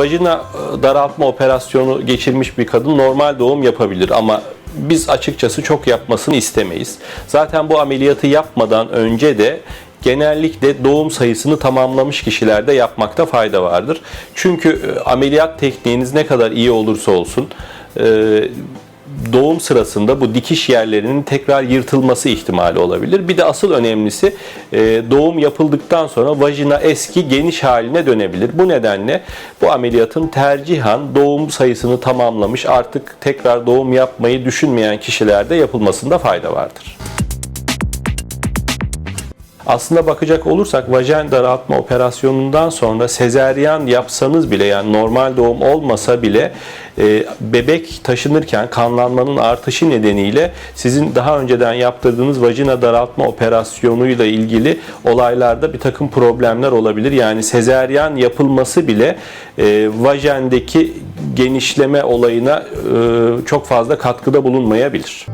vajina e, daraltma operasyonu geçirmiş bir kadın normal doğum yapabilir ama biz açıkçası çok yapmasını istemeyiz. Zaten bu ameliyatı yapmadan önce de genellikle doğum sayısını tamamlamış kişilerde yapmakta fayda vardır. Çünkü e, ameliyat tekniğiniz ne kadar iyi olursa olsun e, doğum sırasında bu dikiş yerlerinin tekrar yırtılması ihtimali olabilir. Bir de asıl önemlisi e, doğum yapıldıktan sonra vajina eski geniş haline dönebilir. Bu nedenle bu ameliyatın tercihan doğum sayısını tamamlamış artık tekrar doğum yapmayı düşünmeyen kişilerde yapılmasında fayda vardır. Aslında bakacak olursak vajen daraltma operasyonundan sonra sezeryan yapsanız bile yani normal doğum olmasa bile e, bebek taşınırken kanlanmanın artışı nedeniyle sizin daha önceden yaptırdığınız vajina daraltma operasyonuyla ilgili olaylarda bir takım problemler olabilir. Yani sezeryan yapılması bile e, vajendeki genişleme olayına e, çok fazla katkıda bulunmayabilir.